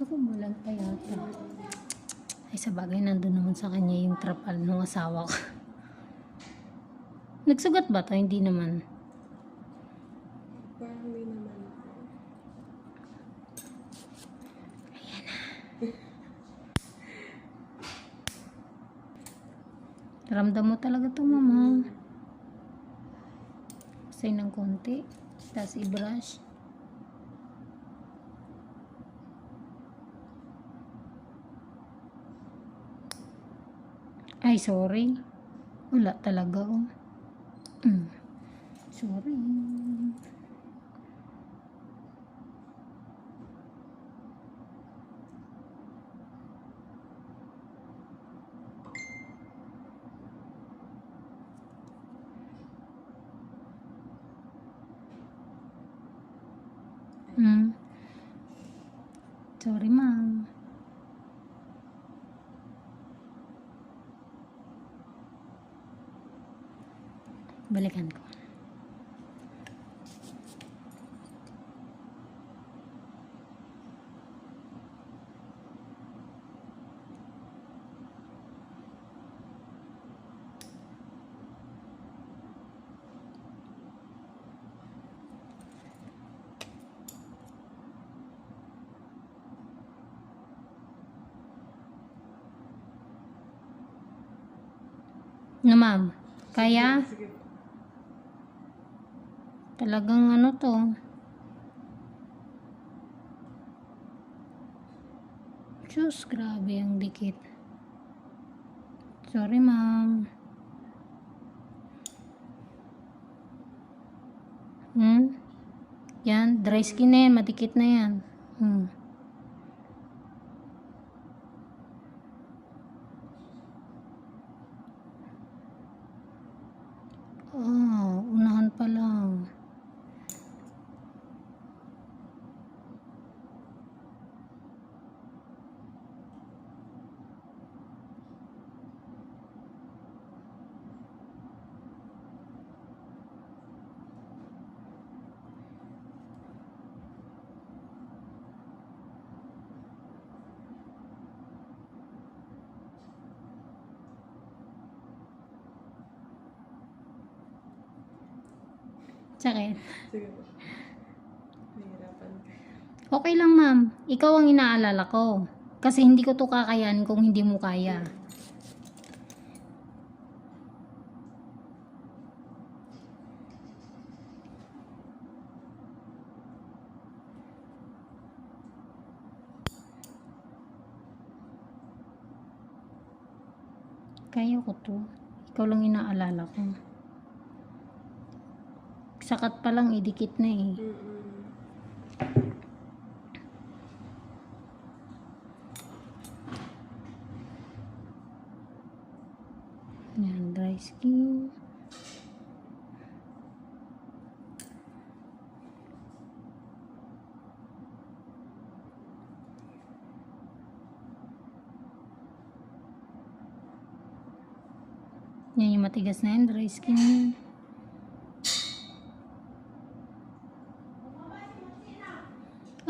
Ito ko bulag pa yata. Ay, sa bagay, nandun naman sa kanya yung trapal ng asawa ko. Nagsugat ba to? Hindi naman. Parang hindi naman. Ramdam mo talaga to, mama. Say ng konti. Tapos i-brush. Ay, sorry. Wala talaga, oh. Mm. Sorry. Mm. Sorry, ma'am. Balikan ko. Na ma'am, kaya? Talagang ano to. Diyos, grabe ang dikit. Sorry, ma'am. Hmm? Yan, dry skin na yan. Madikit na yan. Hmm. Oh, unahan pa lang. Sakit. Sige po. Nahihirapan ka. Okay lang, ma'am. Ikaw ang inaalala ko. Kasi hindi ko to kakayanin kung hindi mo kaya. Kaya ko to. Ikaw lang inaalala ko. Sakat pa lang, idikit na eh. Yan, dry skin. Yan yung matigas na yan, dry skin.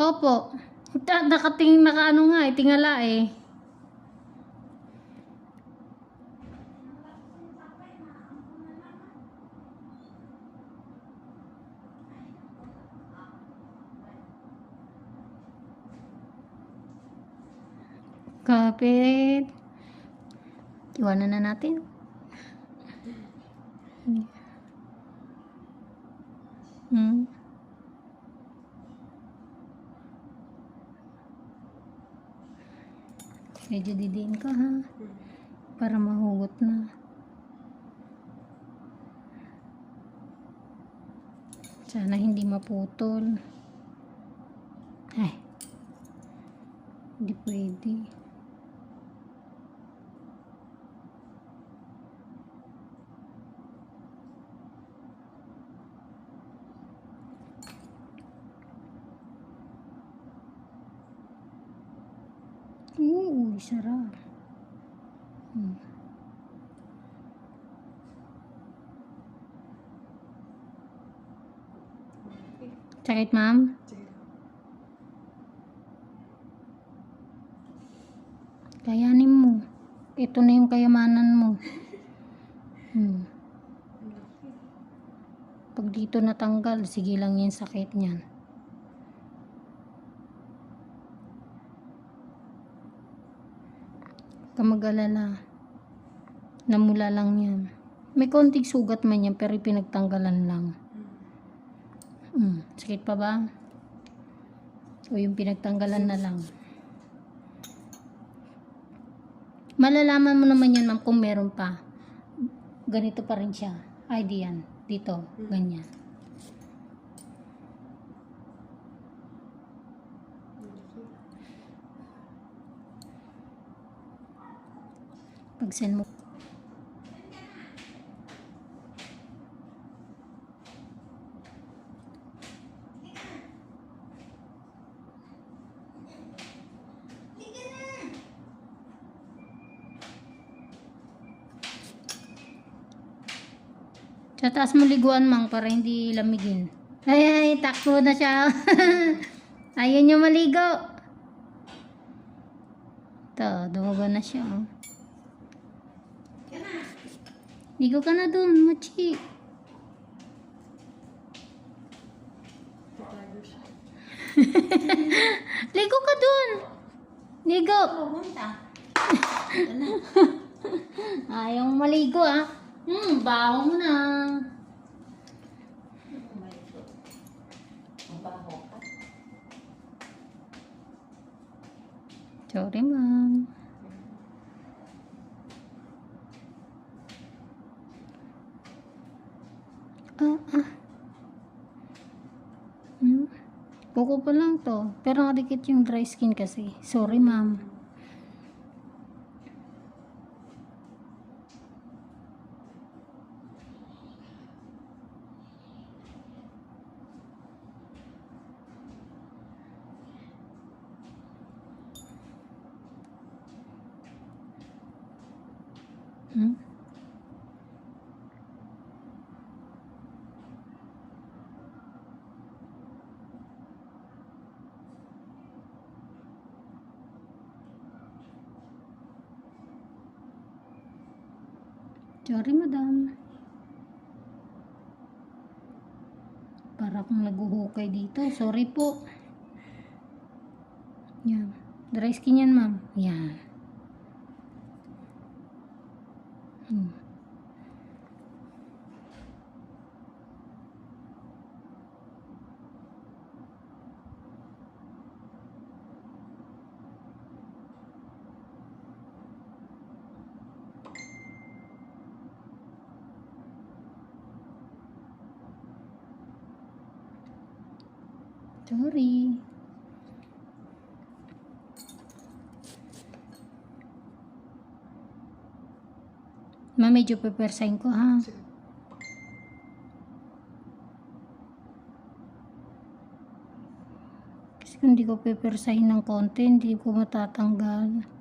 Opo. Nakating nakaano nga eh, tingala eh. Kapit. Iwanan na natin. Hmm. Medyo didiin ka ha. Para mahugot na. Sana hindi maputol. Ay. Hindi pwede. Oo, sarap. Hmm. Sakit, ma'am? Kayanin mo. Ito na yung kayamanan mo. Hmm. Pag dito natanggal, sige lang yung sakit niyan. Huwag ka mag-alala. Namula lang yan. May konting sugat man yan, pero pinagtanggalan lang. Hmm. Sakit pa ba? O yung pinagtanggalan na lang. Malalaman mo naman yan, ma'am, kung meron pa. Ganito pa rin siya. Ay, di yan. Dito. Ganyan. Pag send mo. Sa taas mo liguan, mang, para hindi lamigin. Ay, ay, takbo na siya. Ayaw niya maligo. Ito, dumago na siya. Oh. Ligo ka na dun, Mochi. Ligo ka dun. Ligo. Ayaw mo maligo ah. Hmm, baho mo na. Sorry, ma'am. Ah, ah. Hmm? Pa lang to. Pero nakadikit yung dry skin kasi. Sorry, ma'am. Hmm? Sorry, madam. Para kung naguhukay dito. Sorry po. Yan. Dry skin yan, ma'am. Yan. Hmm. Sorry. Ma, medyo pepersahin ko ha. Kasi kung hindi ko pepersahin ng konti, hindi ko matatanggal.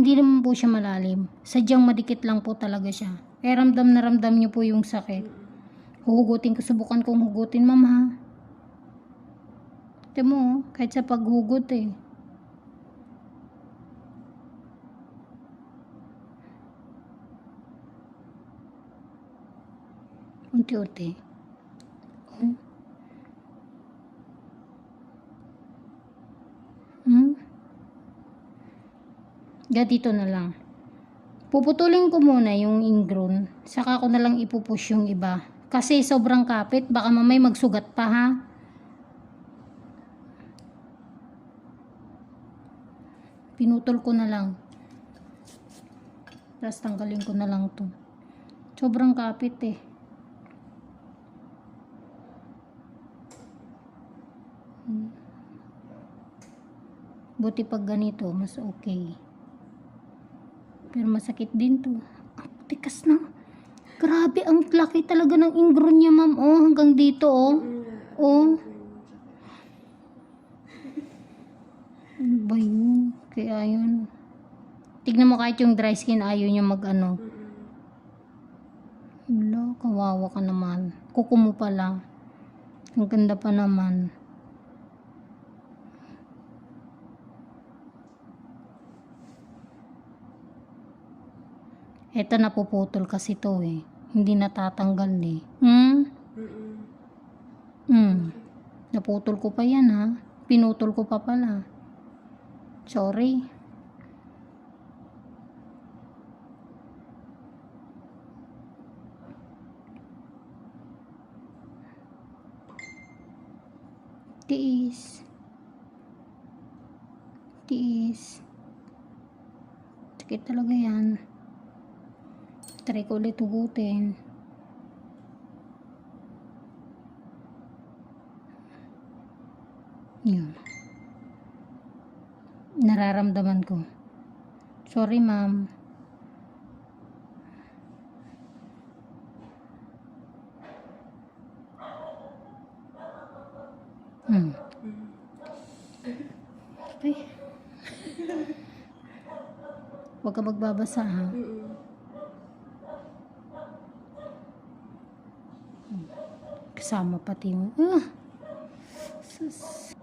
Hindi naman po siya malalim. Sadyang madikit lang po talaga siya. Kaya ramdam na ramdam niyo po yung sakit. Huhugutin ko, subukan kong hugutin, ma'am ha. Ito mo, oh, kahit sa paghugot eh. Unti-unti. Oh. Hmm? Ga dito na lang. Puputulin ko muna yung ingrown. Saka ko na lang ipupush yung iba. Kasi sobrang kapit. Baka mamay magsugat pa ha. Pinutol ko na lang. Tapos tanggalin ko na lang to. Sobrang kapit eh. Hmm. Buti pag ganito, mas okay. Pero masakit din to. Ang tikas na. Grabe, ang laki talaga ng ingrown niya, ma'am. Oh, hanggang dito, oh. Oh. Ano ba yun? Kaya yun. Tignan mo kahit yung dry skin, ayaw niya mag ano. Wala, kawawa ka naman. Kuko mo pala. Ang ganda pa naman. Eto napuputol kasi to eh. Hindi natatanggal eh. Hmm? Mm-mm. Hmm. Naputol ko pa yan ha. Pinutol ko pa pala. Sorry. Tiis. Tiis. Sakit talaga yan. Try ko ulit hugutin. Yun. Nararamdaman ko. Sorry, ma'am. Hmm. Ay. Huwag ka magbabasa, ha? Mm-mm. Kasama pati yung... Ah! Sus.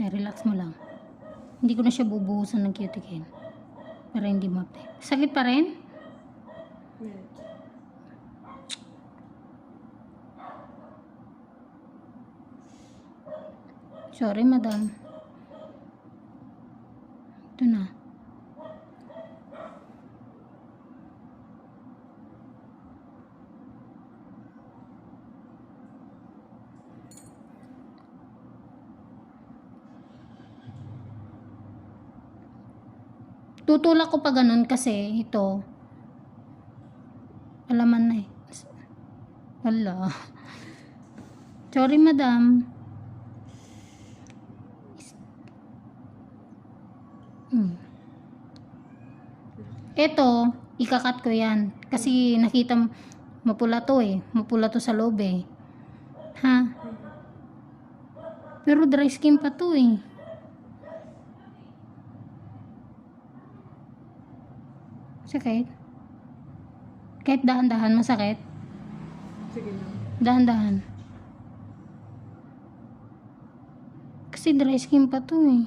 Eh, relax mo lang. Hindi ko na siya bubuhusan ng cuticle. Para hindi mape. Sakit pa rin? Medyo. Sorry, madam. Ito na. Tutulak ko pa ganun kasi ito alaman na eh. Wala. Sorry, madam. Hmm. Ito, ikakat ko yan. Kasi nakita mapula to eh. Mapula to sa loob eh. Ha? Pero dry skin pa to eh. Sakit? Kahit dahan-dahan masakit? Sige lang. Dahan-dahan. Kasi dry skin pa to eh.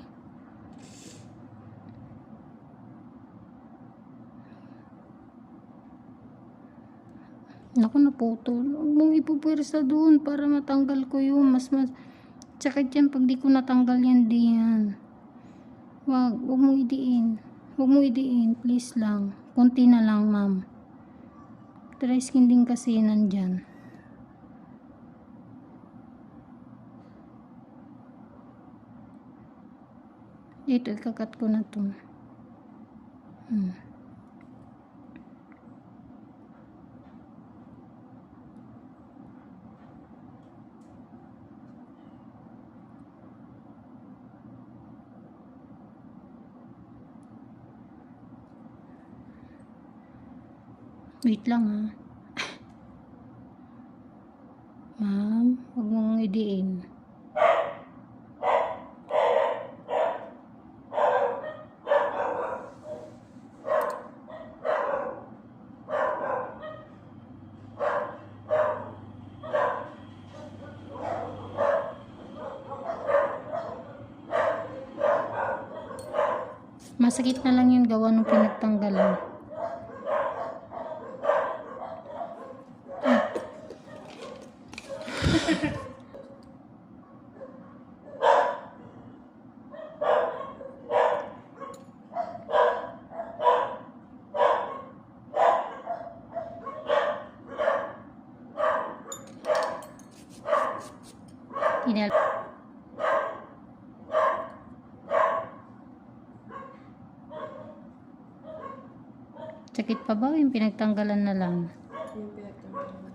Naku, naputol. Huwag mong ipupwersa doon para matanggal ko yun. Mas mas... Sakit yan pag di ko natanggal yan diyan. Wag, huwag mong idiin. Huwag mong idiin. Please lang. Kunti na lang, ma'am. Dry skin din kasi nandyan. Dito, ikakat ko na to. Hmm. Wait lang ha. Ma'am, huwag mong idiin. Masakit na lang yung gawa nung pinagtanggalan. Tinal Sakit pa ba yung pinagtanggalan na lang? Yung pinagtanggalan.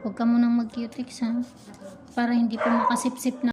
Huwag ka munang mag-cutex ha. Para hindi pa makasipsip na